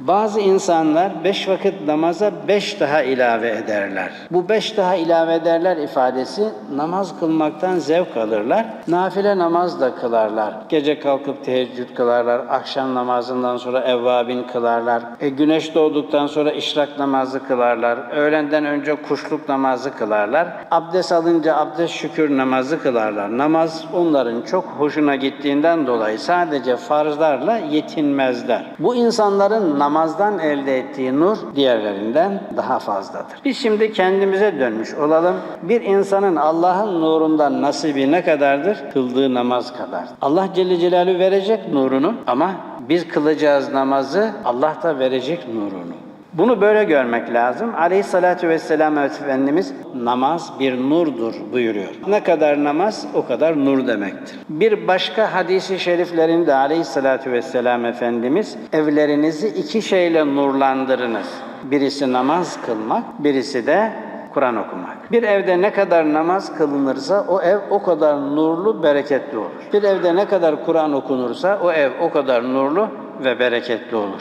Bazı insanlar beş vakit namaza beş daha ilave ederler. Bu beş daha ilave ederler ifadesi namaz kılmaktan zevk alırlar. Nafile namaz da kılarlar. Gece kalkıp teheccüd kılarlar. Akşam namazından sonra evvabin kılarlar. E, güneş doğduktan sonra işrak namazı kılarlar. Öğlenden önce kuşluk namazı kılarlar. Abdest alınca abdest şükür namazı kılarlar. Namaz onların çok hoşuna gittiğinden dolayı sadece farzlarla yetinmezler. Bu insanların namazdan elde ettiği nur diğerlerinden daha fazladır. Biz şimdi kendimize dönmüş olalım. Bir insanın Allah'ın nurundan nasibi ne kadardır? Kıldığı namaz kadar. Allah Celle Celaluhu verecek nurunu ama biz kılacağız namazı Allah da verecek nurunu. Bunu böyle görmek lazım. Aleyhissalatü vesselam Efendimiz namaz bir nurdur buyuruyor. Ne kadar namaz o kadar nur demektir. Bir başka hadisi şeriflerinde Aleyhissalatü vesselam Efendimiz evlerinizi iki şeyle nurlandırınız. Birisi namaz kılmak, birisi de Kur'an okumak. Bir evde ne kadar namaz kılınırsa o ev o kadar nurlu, bereketli olur. Bir evde ne kadar Kur'an okunursa o ev o kadar nurlu ve bereketli olur.